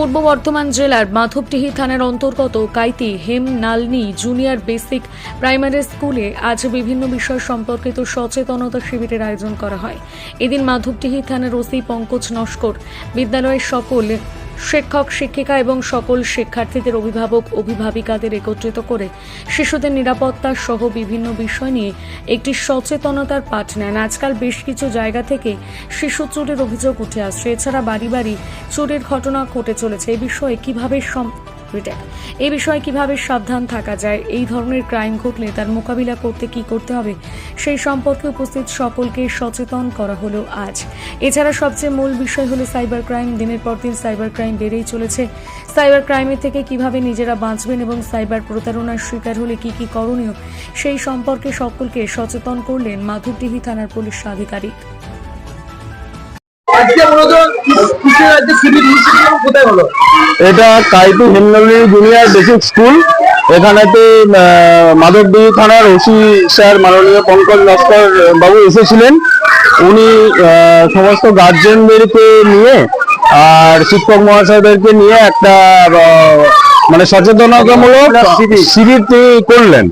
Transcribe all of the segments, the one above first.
পূর্ব বর্ধমান জেলার মাধবটিহি থানার অন্তর্গত Kaiti Hem Nalini junior basic primary স্কুলে আজ বিভিন্ন বিষয় সম্পর্কিত সচেতনতা শিবিরের আয়োজন করা হয়। এদিন মাধবটিহি থানার ওসি পঙ্কজ নস্কর বিদ্যালয়ের সকল শিক্ষক, শিক্ষিকা এবং সকল শিক্ষার্থীদের অভিভাবক, অভিভাবিকাদের একত্রিত করে শিশুদের নিরাপত্তা সহ বিভিন্ন বিষয় নিয়ে একটি সচেতনতার পাঠ নেন। আজকাল বেশ কিছু জায়গা থেকে শিশু চুরির অভিযোগ উঠে আসছে। এছাড়া বাড়ি বাড়ি চুরির ঘটনা ঘটে চলেছে। এ বিষয়ে কীভাবে সম রিটেক এই বিষয়ে কীভাবে সাবধান থাকা যায়, এই ধরনের ক্রাইম ঘটলে তার মোকাবিলা করতে কি করতে হবে, সেই সম্পর্কে উপস্থিত সকলকে সচেতন করা হলো আজ। এছাড়া সবচেয়ে মূল বিষয় হলো সাইবার ক্রাইম। দিনের পর দিন সাইবার ক্রাইম বেড়েই চলেছে। সাইবার ক্রাইমের থেকে কীভাবে নিজেরা বাঁচবেন এবং সাইবার প্রতারণার শিকার হলে কি কি করণীয়, সেই সম্পর্কে সকলকে সচেতন করলেন মাধবডিহি থানার পুলিশ আধিকারিক। আজকে মূলত কিসের রাজ্যে শিবির অনুষ্ঠিত কোথায় হলো? এটা Kaitu Hemnagari junior basic school এখানেতে মাধবদী থানার ওসি স্যার মাননীয় পঙ্কজ নস্কর বাবু এসেছিলেন। উনি সমস্ত গার্জেনদেরকে নিয়ে আর শিক্ষক মহাশয়দেরকে নিয়ে একটা মানে সচেতনতামূলক শিবির। করলেন।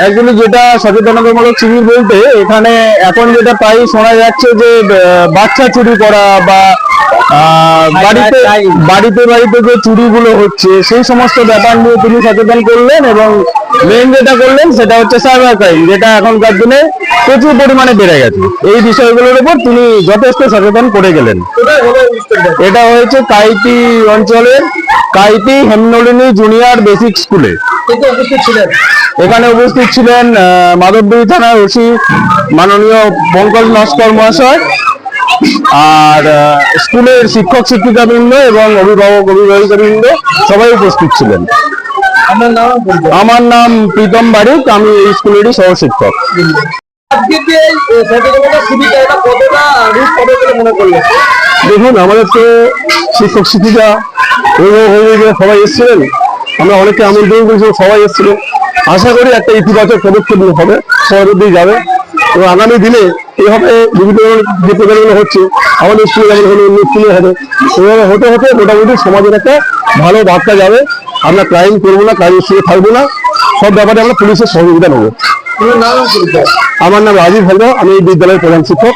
অ্যাকচুয়ালি যেটা সচেতনতামূলক বলতে, এখানে এখন যেটা প্রায় শোনা যাচ্ছে যে বাচ্চা চুরি করা বা বাড়িতে বাড়িতে যে চুরিগুলো হচ্ছে, সেই সমস্ত ব্যাপার নিয়ে তিনি সচেতন করলেন এবং মেন যেটা করলেন সেটা হচ্ছে সাইবার ক্রাইম যেটা এখনকার দিনে প্রচুর পরিমাণে বেড়ে গেছে। এই বিষয়গুলোর উপর তিনি যথেষ্ট সচেতন করে গেলেন। এটা হয়েছে কাইতি অঞ্চলের কাইতি হেমনলিনী জুনিয়র বেসিক স্কুলে। উপস্থিত ছিলেন? এখানে উপস্থিত ছিলেন মাধবদী থানার ওসি মাননীয় পঙ্কজ নস্কর মহাশয় আর স্কুলের শিক্ষক শিক্ষিকাবৃন্দ এবং অভিভাবক অভিভাবিকাবৃন্দ সবাই উপস্থিত ছিলেন। আমার নাম প্রীতম বারিক আমি এই স্কুলেরই সহশিক্ষক। মনে করলেন? দেখুন আমাদের তো শিক্ষক শিক্ষিকা অভিভাবিকা সবাই এসেছিলেন। আমরা অনেকে আমন্ত্রণ করেছি সবাই এসেছিলেন আশা করি একটা ইতিবাচক পদক্ষেপ হবে সবার মধ্যেই যাবে। এবং আগামী দিনে এইভাবে বিভিন্ন ধরনের যে প্রোগ্রামগুলো হচ্ছে আমাদের স্কুলে যেমন হলো অন্য স্কুলে হবে এভাবে হতে হতে মোটামুটি সমাজের একটা ভালো বার্তা যাবে। আমরা ক্রাইম করব না ক্রাইম স্কুলে থাকব না সব ব্যাপারে আমরা পুলিশের সহযোগিতা নেব। আমার নাম রাজীব হালদার আমি এই বিদ্যালয়ের প্রধান শিক্ষক।